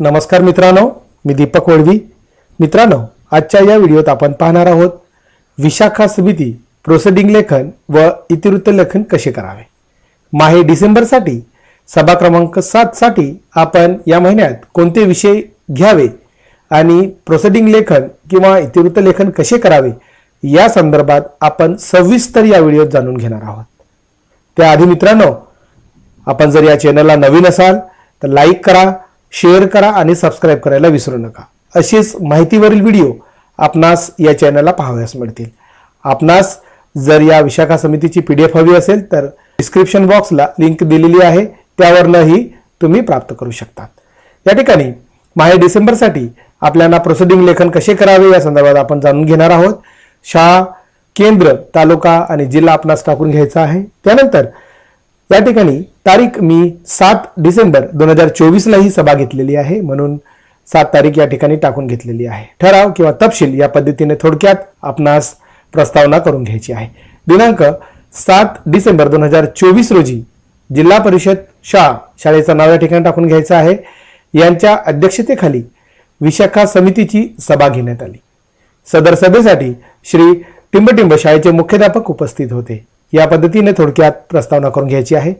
नमस्कार मित्रांनो मी दीपक वळवी मित्रांनो आजच्या या व्हिडिओत आपण पाहणार आहोत विशाखा समिती प्रोसिडिंग लेखन व इतिवृत्त लेखन कसे करावे? माहे डिसेंबरसाठी सभा क्रमांक सातसाठी आपण या महिन्यात कोणते विषय घ्यावे आणि प्रोसिडिंग लेखन किंवा इतिवृत्त लेखन कसे करावे या संदर्भात आपण सविस्तर या व्हिडिओत जाणून घेणार आहोत. त्याआधी मित्रांनो आपण जर या चॅनलला नवीन असाल तर लाईक करा शेअर करा आणि सबस्क्राईब करायला विसरू नका. अशीच माहितीवरील व्हिडिओ आपणास या चॅनलला पाहावयास मिळतील. आपणास जर या विशाखा समितीची पी डी एफ हवी असेल तर डिस्क्रिप्शन बॉक्सला लिंक दिलेली आहे. त्यावरनंही तुम्ही प्राप्त करू शकतात या ठिकाणी माहे डिसेंबरसाठी आपल्याला प्रोसिडिंग लेखन कसे करावे या संदर्भात आपण जाणून घेणार आहोत. शाळा केंद्र तालुका आणि जिल्हा आपणास टाकून घ्यायचा आहे. त्यानंतर या ठिकाणी तारीख मी सात डिसेंबर दोन हजार चोवीसला ही सभा घेतलेली आहे. म्हणून सात तारीख या ठिकाणी टाकून घेतलेली आहे. ठराव किंवा तपशील या पद्धतीने थोडक्यात आपणास प्रस्तावना करून घ्यायची आहे. दिनांक सात डिसेंबर दोन हजार चोवीस रोजी जिल्हा परिषद शाळा शाळेचं नाव या ठिकाणी टाकून घ्यायचं आहे. यांच्या अध्यक्षतेखाली विशाखा समितीची सभा घेण्यात आली. सदर सभेसाठी श्री टिंबटिंब शाळेचे मुख्याध्यापक उपस्थित होते. या पद्धतीने थोडक्यात प्रस्तावना करून घ्यायची आहे.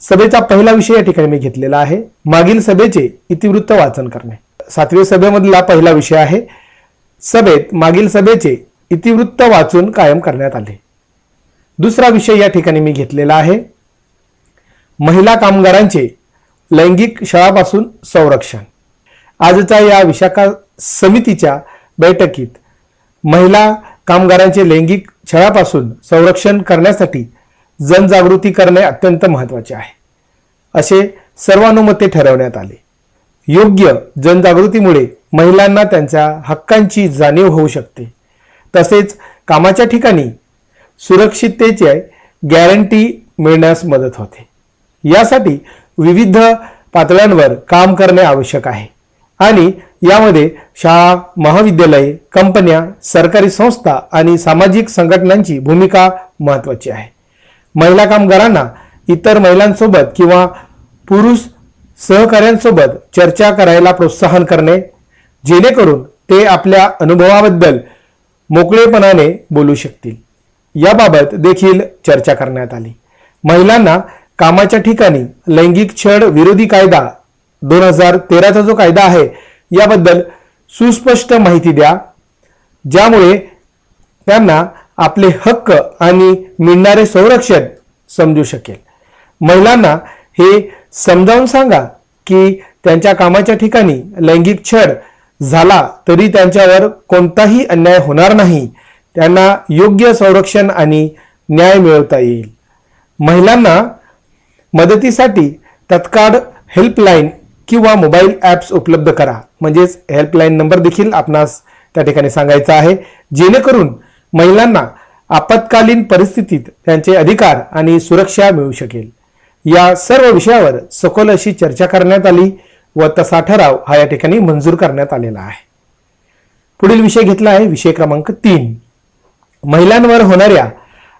सभेचा पहिला विषय या ठिकाणी मी घेतलेला आहे. मागील सभेचे इतिवृत्त वाचन करणे. सातव्या सभेमधला पहिला विषय आहे. सभेत मागील सभेचे इतिवृत्त वाचून कायम करण्यात आले. दुसरा विषय या ठिकाणी मी घेतलेला आहे. महिला कामगारांचे लैंगिक छळापासून संरक्षण. आजच्या या विशाखा समितीच्या बैठकीत महिला कामगारांचे लैंगिक छळापासून संरक्षण करण्यासाठी जनजागृती करणे अत्यंत महत्त्वाचे आहे. असे सर्वानुमते ठरवण्यात आले. योग्य जनजागृतीमुळे महिलांना त्यांच्या हक्कांची जाणीव होऊ शकते. तसेच कामाच्या ठिकाणी सुरक्षिततेची गॅरंटी मिळण्यास मदत होते. यासाठी विविध पातळ्यांवर काम करणे आवश्यक आहे. आणि यामध्ये शाळा महाविद्यालये कंपन्या सरकारी संस्था आणि सामाजिक संघटनांची भूमिका महत्त्वाची आहे. महिला कामगारांना इतर महिलांसोबत किंवा पुरुष सहकाऱ्यांसोबत चर्चा करायला प्रोत्साहन करणे जेणेकरून ते आपल्या अनुभवाबद्दल मोकळेपणाने बोलू शकतील. याबाबत देखील चर्चा करण्यात आली. महिलांना कामाच्या ठिकाणी लैंगिक छळ विरोधी कायदा दोन हजार तेराचा जो कायदा आहे याबद्दल सुस्पष्ट माहिती द्या. ज्यामुळे त्यांना आपले हक्क आणि मिळणारे संरक्षण समजू शकेल. महिलांना हे समजावून सांगा की त्यांच्या कामाच्या ठिकाणी लैंगिक छळ झाला तरी त्यांच्यावर कोणताही अन्याय होणार नाही. त्यांना योग्य संरक्षण आणि न्याय मिळवता येईल. महिलांना मदतीसाठी तत्काळ हेल्पलाईन किंवा मोबाईल ॲप्स उपलब्ध करा. म्हणजेच हेल्पलाईन नंबर देखील आपणास त्या ठिकाणी सांगायचा आहे. जेणेकरून महिलांना आपत्कालीन परिस्थितीत त्यांचे अधिकार आणि सुरक्षा मिळू शकेल. या सर्व विषयावर सखोल अशी चर्चा करण्यात आली व तसा ठराव हा या ठिकाणी मंजूर करण्यात आलेला आहे. पुढील विषय घेतला आहे विषय क्रमांक तीन. महिलांवर होणाऱ्या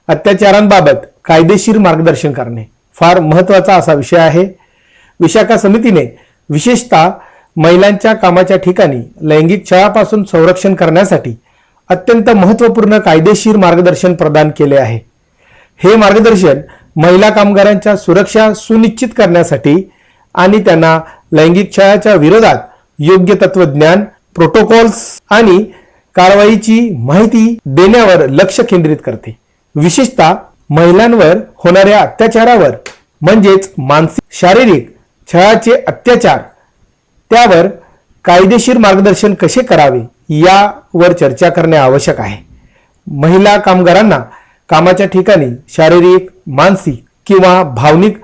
अत्याचारांबाबत कायदेशीर मार्गदर्शन करणे फार महत्त्वाचा असा विषय आहे. विशाखा समितीने विशेषतः महिलांच्या कामाच्या ठिकाणी लैंगिक छळापासून संरक्षण करण्यासाठी अत्यंत महत्त्वपूर्ण कायदेशीर मार्गदर्शन प्रदान केले आहे. हे मार्गदर्शन महिला कामगारांच्या सुरक्षा सुनिश्चित करण्यासाठी आणि त्यांना लैंगिक छळाच्या विरोधात योग्य तत्वज्ञान प्रोटोकॉल्स आणि कारवाईची माहिती देण्यावर लक्ष केंद्रित करते. विशेषतः महिलांवर होणाऱ्या अत्याचारावर म्हणजेच मानसिक शारीरिक छळाचे अत्याचार त्यावर कायदेशीर मार्गदर्शन कसे करावे? यावर चर्चा करणे आवश्यक आहे. महिला कामगारांना कामाच्या ठिकाणी शारीरिक मानसिक किंवा भावनिक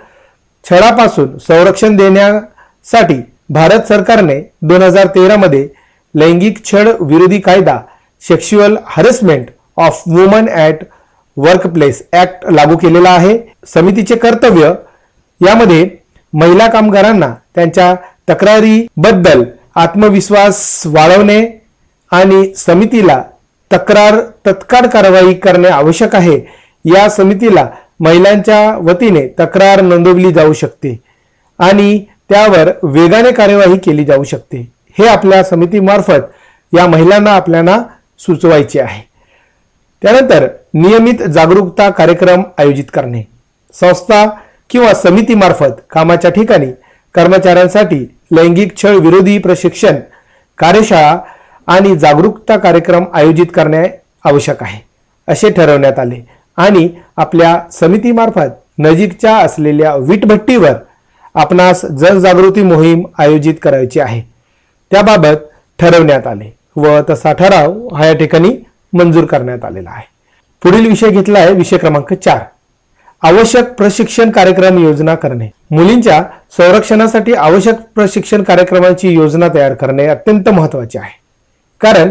छळापासून संरक्षण देण्यासाठी भारत सरकारने दोन हजार तेरामध्ये लैंगिक छळ विरोधी कायदा sexual harassment of woman at workplace लागू केलेला आहे. समितीचे कर्तव्य यामध्ये महिला कामगारांना त्यांच्या तक्रारीबद्दल आत्मविश्वास वाढवणे आणि समितीला तक्रार तत्काळ कारवाई करणे आवश्यक आहे. या समितीला महिलांच्या वतीने तक्रार नोंदवली जाऊ शकते आणि त्यावर वेगाने कार्यवाही केली जाऊ शकते. हे आपल्या समितीमार्फत या महिलांना आपल्याला सुचवायचे आहे. त्यानंतर नियमित जागरूकता कार्यक्रम आयोजित करणे. संस्था किंवा समितीमार्फत कामाच्या ठिकाणी कर्मचाऱ्यांसाठी लैंगिक छळ विरोधी प्रशिक्षण कार्यशाळा आणि जागरूकता कार्यक्रम आयोजित करणे आवश्यक आहे. असे ठरवण्यात आले. आणि आपल्या समितीमार्फत नजीकच्या असलेल्या वीटभट्टीवर आपणास जनजागृती मोहीम आयोजित करायची आहे. त्याबाबत ठरवण्यात आले व तसा ठराव हा या ठिकाणी मंजूर करण्यात आलेला आहे. पुढील विषय घेतला आहे विषय क्रमांक चार. आवश्यक प्रशिक्षण कार्यक्रम योजना करणे. मुलींच्या संरक्षणासाठी आवश्यक प्रशिक्षण कार्यक्रमाची योजना तयार करणे अत्यंत महत्त्वाचे आहे. कारण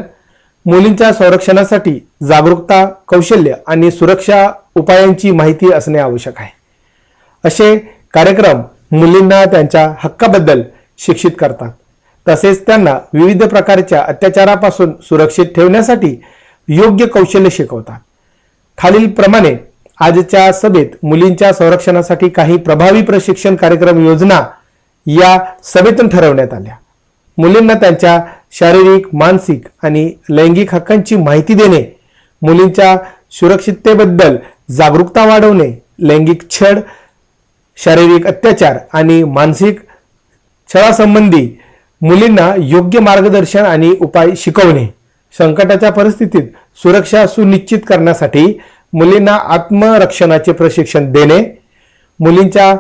मुलींच्या संरक्षणासाठी जागरूकता कौशल्य आणि सुरक्षा उपायांची माहिती असणे आवश्यक आहे. असे कार्यक्रम मुलींना त्यांच्या हक्काबद्दल शिक्षित करतात. तसेच त्यांना विविध प्रकारच्या अत्याचारापासून सुरक्षित ठेवण्यासाठी योग्य कौशल्य शिकवतात. खालीलप्रमाणे आजच्या सभेत मुलींच्या संरक्षणासाठी काही प्रभावी प्रशिक्षण कार्यक्रम योजना या सभेतून ठरवण्यात आल्या. मुलींना त्यांच्या शारीरिक मानसिक आणि लैंगिक हक्कांची माहिती देणे मुलींच्या सुरक्षिततेबद्दल जागरूकता वाढवणे लैंगिक छळ शारीरिक अत्याचार आणि मानसिक छळासंबंधी मुलींना योग्य मार्गदर्शन आणि उपाय शिकवणे. संकटाच्या परिस्थितीत सुरक्षा सुनिश्चित करण्यासाठी मुलींना आत्मरक्षणाचे प्रशिक्षण देणे मुलींच्या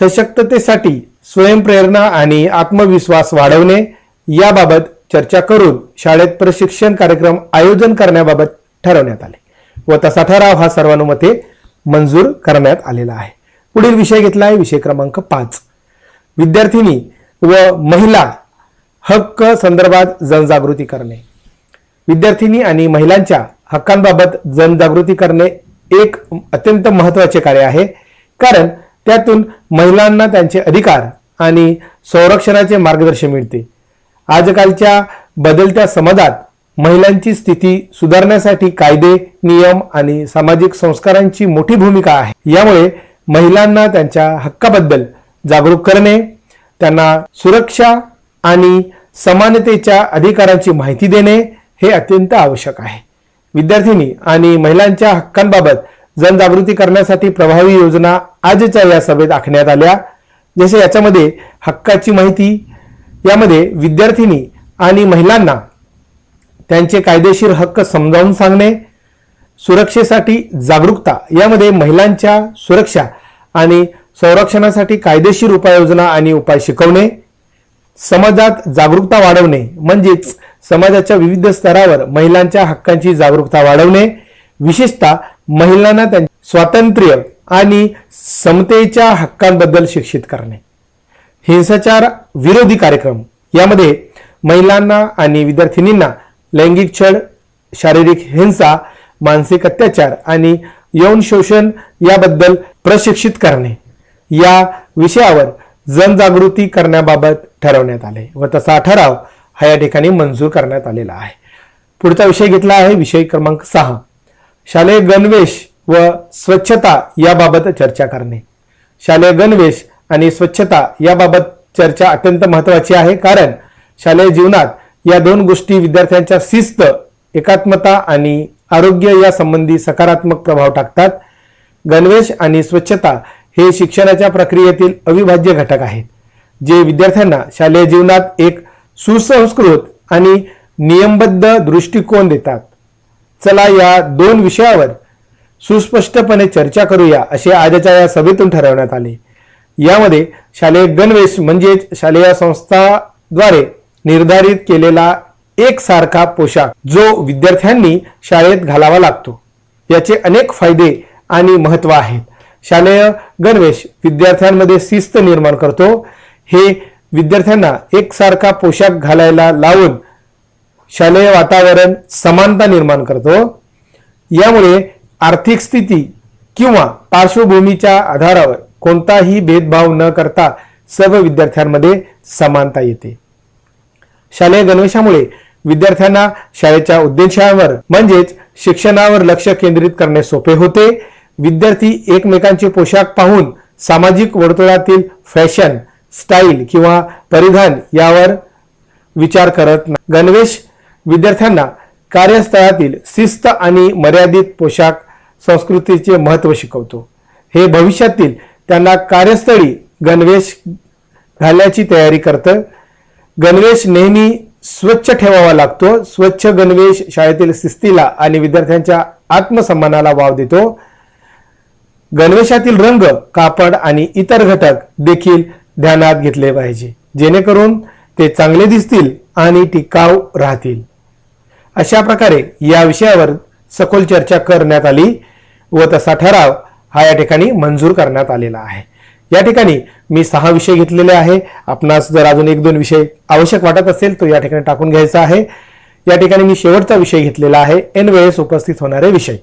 सशक्ततेसाठी स्वयंप्रेरणा आणि आत्मविश्वास वाढवणे याबाबत चर्चा करून शाळेत प्रशिक्षण कार्यक्रम आयोजन करण्याबाबत ठरवण्यात आले व तसा ठराव हा सर्वानुमते मंजूर करण्यात आलेला आहे. पुढील विषय घेतला आहे विषय क्रमांक पाच. विद्यार्थिनी व महिला हक्क संदर्भात जनजागृती करणे. विद्यार्थिनी आणि महिलांच्या हक्कांबाबत जनजागृती करणे एक अत्यंत महत्त्वाचे कार्य आहे. कारण त्यातून महिलांना त्यांचे अधिकार आणि संरक्षणाचे मार्गदर्शन मिळते. आजकालच्या बदलत्या समाजात महिलांची स्थिती सुधारण्यासाठी कायदे नियम आणि सामाजिक संस्कारांची मोठी भूमिका आहे. यामुळे महिलांना त्यांच्या हक्काबद्दल जागरूक करणे त्यांना सुरक्षा आणि समानतेच्या अधिकारांची माहिती देणे हे अत्यंत आवश्यक आहे. विद्यार्थिनी आणि महिलांच्या हक्कांबाबत जनजागृती करण्यासाठी प्रभावी योजना आजच्या या सभेत आखण्यात आल्या जसे याच्यामध्ये हक्काची माहिती यामध्ये विद्यार्थिनी आणि महिलांना त्यांचे कायदेशीर हक्क समजावून सांगणे सुरक्षेसाठी जागरूकता यामध्ये महिलांच्या सुरक्षा आणि संरक्षणासाठी कायदेशीर उपाययोजना आणि उपाय शिकवणे समाजात जागरूकता वाढवणे म्हणजेच समाजाच्या विविध स्तरावर महिलांच्या हक्कांची जागरूकता वाढवणे विशेषतः महिलांना त्यांच्या स्वातंत्र्य आणि समतेच्या हक्कांबद्दल शिक्षित करणे. हिंसाचार विरोधी कार्यक्रम. यामध्ये महिलांना आणि विद्यार्थिनींना लैंगिक छळ शारीरिक हिंसा मानसिक अत्याचार आणि यौन शोषण याबद्दल प्रशिक्षित करणे या विषयावर जनजागृती करण्याबाबत ठरवण्यात आले व तसा ठराव हा या ठिकाणी मंजूर करण्यात आलेला आहे. पुढचा विषय घेतला आहे विषय क्रमांक सहा. शालेय गणवेश व स्वच्छता याबाबत चर्चा करणे. शालेय गणवेश आणि स्वच्छता याबाबत चर्चा अत्यंत महत्वाची आहे. कारण शालेय जीवनात या दोन गोष्टी विद्यार्थ्यांच्या शिस्त एकात्मता आणि आरोग्य या संबंधी सकारात्मक प्रभाव टाकतात. गणवेश आणि स्वच्छता हे शिक्षणाच्या प्रक्रियेतील अविभाज्य घटक आहेत जे विद्यार्थ्यांना शालेय जीवनात एक सुसंस्कृत आणि नियमबद्ध दृष्टिकोन देतात. चला या दोन विषयावर सुस्पष्टपणे चर्चा करूया असे आजच्या या सभेतून ठरवण्यात आले. यामध्ये शालेय गणवेश म्हणजेच शालेय संस्थाद्वारे निर्धारित केलेला एक सारखा पोशाख जो विद्यार्थ्यांनी शाळेत घालावा लागतो. याचे अनेक फायदे आणि महत्त्व आहेत. शालेय गणवेश विद्यार्थ्यांमध्ये शिस्त निर्माण करतो. हे विद्यार्थ्यांना एकसारखा पोशाख घालायला लावून शालेय वातावरण समानता निर्माण करतो. यामुळे आर्थिक स्थिती किंवा पार्श्वभूमीच्या आधारावर कोणताही भेदभाव न करता सर्व विद्यार्थ्यांमध्ये समानता येते. शालेय गणवेशामुळे विद्यार्थ्यांना शाळेच्या उद्देशावर म्हणजेच शिक्षणावर लक्ष केंद्रित करणे सोपे होते. विद्यार्थी एकमेकांचे पोशाख पाहून सामाजिक वर्तुळातील फॅशन स्टाईल किंवा परिधान यावर विचार करत नाही. गणवेश विद्यार्थ्यांना कार्यस्थळातील शिस्त आणि मर्यादित पोशाख संस्कृतीचे महत्त्व शिकवतो. हे भविष्यातील त्यांना कार्यस्थळी गणवेश घालण्याची तयारी करतं. गणवेश नेहमी स्वच्छ ठेवावा लागतो. स्वच्छ गणवेश शाळेतील शिस्तीला आणि विद्यार्थ्यांच्या आत्मसन्मानाला वाव देतो. गणवेशातील रंग कापड आणि इतर घटक देखील ध्यानात घेतले पाहिजे. जेणेकरून ते चांगले दिसतील आणि टिकाऊ राहतील. अशा प्रकारे या विषयावर सखोल चर्चा करण्यात आली व तसा ठराव हा या ठिकाणी मंजूर करण्यात आलेला आहे. या ठिकाणी मी सहा विषय घेतलेले आहे. आपणास जर अजून एक दोन विषय आवश्यक वाटत असेल तो या ठिकाणी टाकून घ्यायचा आहे. या ठिकाणी मी शेवटचा विषय घेतलेला आहे एन वेळेस उपस्थित होणारे विषय.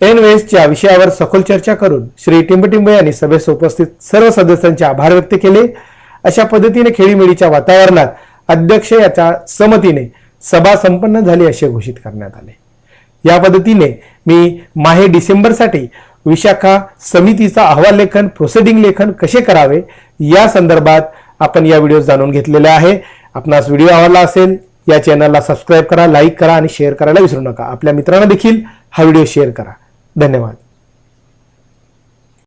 एन वेळेसच्या विषयावर सखोल चर्चा करून श्री टिंबटिंब यांनी सभेस उपस्थित सर्व सदस्यांचे आभार व्यक्त केले. अशा पद्धतीने खेळीमेळीच्या वातावरणात अध्यक्ष याच्या समतीने सभा संपन्न झाली असे घोषित करण्यात आले. या पद्धतीने मी माहे डिसेंबरसाठी विशाखा समितीचा अहवाल लेखन प्रोसिडिंग लेखन कसे करावे? या संदर्भात आपण या व्हिडिओ जाणून घेतलेले आहे. आपणास व्हिडिओ आवडला असेल या चॅनलला सबस्क्राईब करा लाईक करा आणि शेअर करायला विसरू नका. आपल्या मित्रांना देखील हा व्हिडिओ शेअर करा. धन्यवाद.